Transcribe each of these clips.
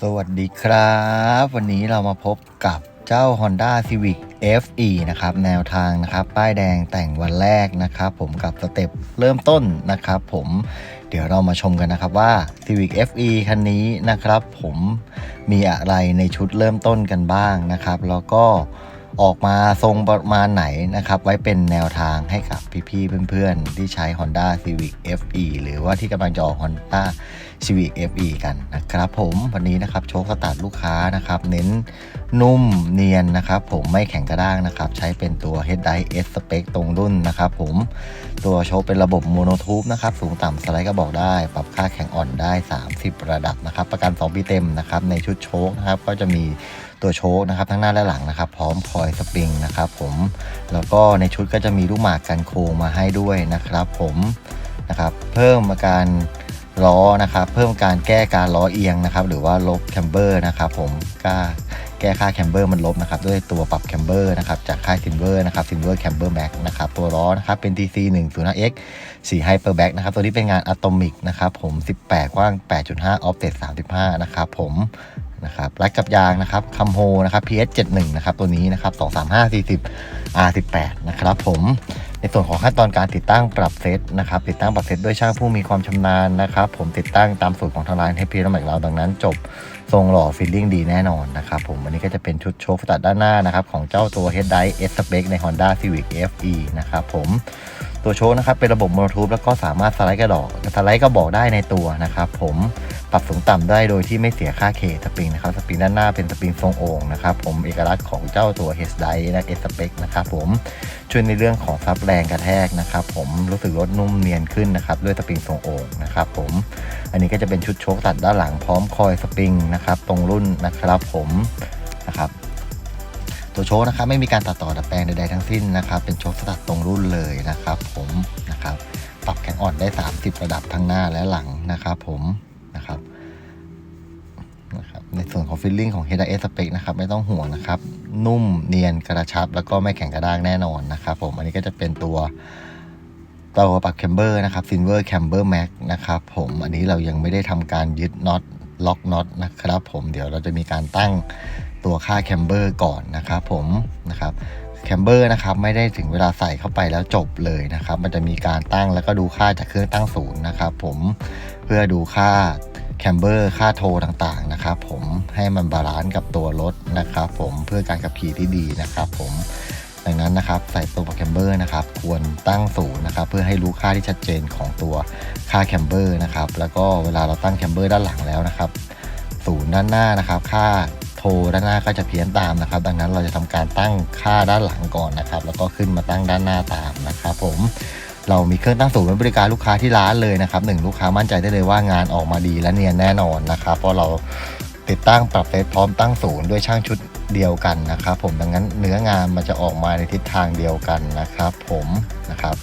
สวัสดีครับ วันนี้เรามาพบกับเจ้า Honda Civic FE นะครับ แนวทางนะครับ ป้ายแดงแต่งวันแรกนะครับ ผมกับสเต็ปเริ่มต้นนะครับ ผมเดี๋ยวเรามาชมกันนะครับว่า Civic FE คันนี้นะครับ ผมมีอะไรในชุดเริ่มต้นกันบ้างนะครับ แล้วก็ ออกมาทรงประมาณไหนนะครับ ไว้เป็นแนวทางให้กับพี่ๆเพื่อนๆ ที่ใช้ Honda Civic FE หรือว่าที่กำลังจะออก Honda Civic FE กันนะครับผมวันนี้นะครับโชคสตาร์ทลูกค้านะครับ เน้นนุ่มเนียนนะครับผมไม่แข็งกระด้างนะครับ ใช้เป็นตัว Head d i S Spec ตรงรุ่นนะครับผมตัวโชคเป็นระบบโมโนทูบนะครับ สูงต่ำสไลด์ก็บอกได้ ปรับค่าแข็งอ่อนได้ 30 ระดับนะครับ ประกัน 2 ปีเต็มนะครับ ในชุดโชคนะครับ ก็จะมี ตัวโชคนะครับทั้งหน้าและหลังนะครับ พร้อมคอยสปริงนะครับผมแล้วก็ในชุดก็จะมีลูกหมากกันโค้งมาให้ด้วยนะครับ ผมนะครับ เพิ่มอาการล้อนะครับ เพิ่มการแก้การล้อเอียงนะครับ หรือว่าลบแคมเบอร์นะครับผมก้าแก้ค่าแคมเบอร์มันลบนะครับ ด้วยตัวปรับแคมเบอร์นะครับ จากค่ายซินเวอร์นะครับซินเวอร์แคมเบอร์แบ็กนะครับ ตัวล้อนะครับ เป็น TC 1 0 5 X 4 Hyper Back นะครับ ตัวนี้เป็นงานอะตอมิกนะครับ ผม 18 กว้าง 8.5 Offset 35 นะครับผม นะครับรัดกับยางนะครับคัมโฮนะครับ PS 71นะครับตัวนี้นะครับ235 40 R18 นะครับผมในส่วนของขั้นตอนการติดตั้งปรับเซตนะครับติดตั้งปรับเซตด้วยช่างผู้มีความชำนาญนะครับผมติดตั้งตามสูตรของทางร้านให้พีน้ำหมักเราดังนั้น จบทรงหล่อฟิลลิ่งดีแน่นอนนะครับผมวันนี้ก็จะเป็นชุดโชว์ตัดด้านหน้านะครับของเจ้าตัว Head d i S Spec ใน Honda Civic FE นะครับผมตัวโชว์นะครับเป็นระบบโมโนทูบแล้วก็สามารถสไลด์กระดอกสไลด์กระบอกได้ในตัวนะครับผมปรับสูงต่ำได้โดยที่ไม่เสียค่าเคสปริงนะครับสปริงด้านหน้าเป็นสปริงทรงโอ่งนะครับผมเอกลักษณ์ของเจ้าตัว Head d i และ S Spec นะครับผมช่วยในเรื่องของซับแรงกระแทกนะครับผมรู้สึกรถนุ่มเนียนขึ้นนะครับด้วยสปริงทรงโอ่งนะครับผมอันนี้ก็จะเป็นชุดโชคตัดด้านหลังพร้อมคอยสปริงนะครับตรงรุ่นนะครับผมนะครับ ตัวโชคนะครับไม่มีการตัดต่อดัดแปลงใดๆทั้งสิ้นนะครับเป็นโชคสตัดตรงรุ่นเลยนะครับผมนะครับปรับแข็งอ่อนได้ 30 ระดับทั้งหน้าและหลังนะครับผมนะครับนะครับในส่วนของฟิลลิ่งของ h d s Spec นะครับไม่ต้องห่วงนะครับนุ่มเนียนกระชับ แล้วก็ไม่แข็งกระด้างแน่นอนนะครับผมอันนี้ก็จะเป็นตัวตัวปรับแคมเบอร์นะครับ Silver Camber Max นะครับผมอันนี้เรายังไม่ได้ทำการยึดน็อต ล็อกน็อตนะครับผมเดี๋ยวเราจะมีการตั้งตัวค่าแคมเบอร์ก่อนนะครับผมนะครับแคมเบอร์นะครับไม่ได้ถึงเวลาใส่เข้าไปแล้วจบเลยนะครับ มันจะมีการตั้งแล้วก็ดูค่าจากเครื่องตั้งศูนย์นะครับผมเพื่อดูค่าแคมเบอร์ค่าโทรต่างๆนะครับผมให้มันบาลานซ์กับตัวรถนะครับผมเพื่อการขับขี่ที่ดีนะครับผม ดังนั้นนะครับใส่ตัวแคมเบอร์นะครับควรตั้งศูนย์นะครับเพื่อให้รู้ค่าที่ชัดเจนของตัวค่าแคมเบอร์นะครับแล้วก็เวลาเราตั้งแคมเบอร์ด้านหลังแล้วนะครับศูนย์ด้านหน้านะครับค่าโทรด้านหน้าก็จะเพี้ยนตามนะครับ ดังนั้นเราจะทำการตั้งค่าด้านหลังก่อนนะครับ แล้วก็ขึ้นมาตั้งด้านหน้าตามนะครับ ผมเรามีเครื่องตั้งศูนย์ไว้บริการลูกค้าที่ร้านเลยนะครับหนึ่งลูกค้ามั่นใจได้เลยว่างานออกมาดีและเนียนแน่นอนนะครับเพราะเราติดตั้งปรับเซตพร้อมตั้งศูนย์ด้วยช่างชุด เดียวกันนะครับ ผมดังนั้นเนื้องานมันจะออกมาในทิศทางเดียวกันนะครับ ผมนะครับ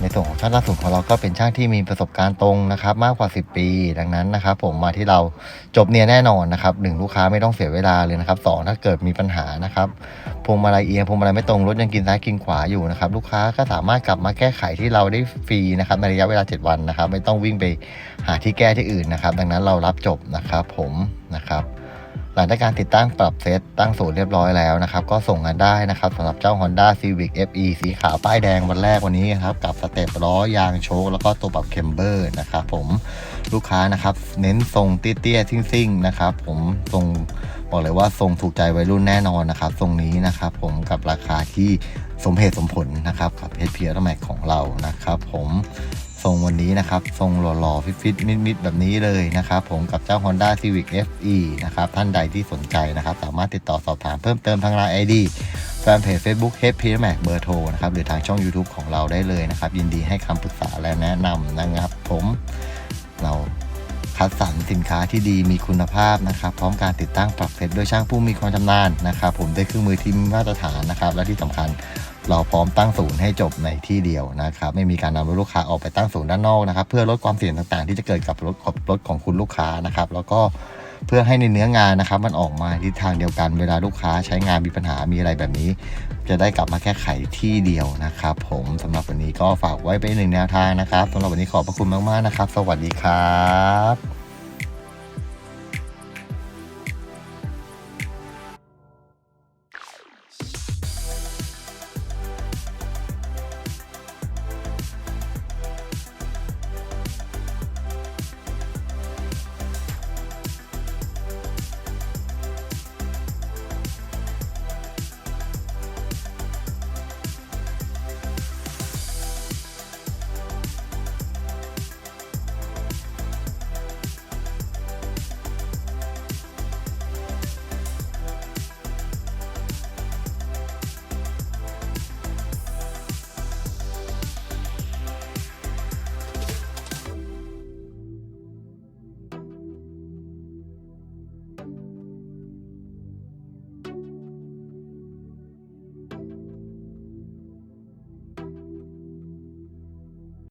ในส่วนของช่างตั้งศูนย์ของเราก็เป็นช่างที่มีประสบการณ์ตรงนะครับ มากกว่า 10 ปี ดังนั้นนะครับ ผมมาที่เราจบเนียแน่นอนนะครับหนึ่งลูกค้าไม่ต้องเสียเวลาเลยนะครับสองถ้าเกิดมีปัญหานะครับพวงมาลัยเอียงพวงมาลัยไม่ตรงรถยังกินซ้ายกินขวาอยู่นะครับลูกค้าก็สามารถกลับมาแก้ไขที่เราได้ฟรีนะครับในระยะเวลา 7 วันนะครับ ไม่ต้องวิ่งไปหาที่แก้ที่อื่นนะครับ ดังนั้นเรารับจบนะครับ ผมนะครับ หลังจากการติดตั้งปรับเซตตั้งศูนย์เรียบร้อยแล้วนะครับ ก็ส่งกันได้นะครับสำหรับเจ้า Honda Civic FE สีขาวป้ายแดงวันแรกวันนี้ครับกับสเต็ปล้อยางโชคแล้วก็ตัวปรับเคมเบอร์นะครับผมลูกค้านะครับเน้นทรงเตี้ยๆซิ่งๆนะครับผมทรงบอกเลยว่าทรงถูกใจวัยรุ่นแน่นอนนะครับทรงนี้นะครับผมกับราคาที่สมเหตุสมผลนะครับกับ HP a u t o m a x ของเรานะครับผม ทรงวันนี้นะครับ ทรงหล่อๆ ฟิตๆมิดๆแบบนี้เลยนะครับ ผมกับเจ้า Honda Civic FE นะครับ ท่านใดที่สนใจนะครับ สามารถติดต่อสอบถามเพิ่มเติมทางไลน์ ID แฟนเพจ Facebook HP a u t o m a x เบอร์โทรนะครับ หรือทางช่อง YouTube ของเราได้เลยนะครับ ยินดีให้คำปรึกษาและแนะนำนะครับ ผมเราคัดสรรสินค้าที่ดีมีคุณภาพนะครับ พร้อมการติดตั้งปรับเซตโดยช่างผู้มีความชำนาญนะครับ ผมได้เครื่องมือที่มีมาตรฐานนะครับ และที่สำคัญ เราพร้อมตั้งศูนย์ให้จบในที่เดียวนะครับ ไม่มีการนำลูกค้าออกไปตั้งศูนย์ด้านนอกนะครับ เพื่อลดความเสี่ยงต่างๆ ที่จะเกิดกับรถรถของคุณลูกค้านะครับ แล้วก็เพื่อให้ในเนื้องานนะครับ มันออกมาทิศทางเดียวกัน เวลาลูกค้าใช้งานมีปัญหามีอะไรแบบนี้ จะได้กลับมาแก้ไขที่เดียวนะครับ ผมสำหรับวันนี้ก็ฝากไว้เป็นหนึ่งแนวทางนะครับสำหรับวันนี้ขอบพระคุณมากๆนะครับ สวัสดีครับ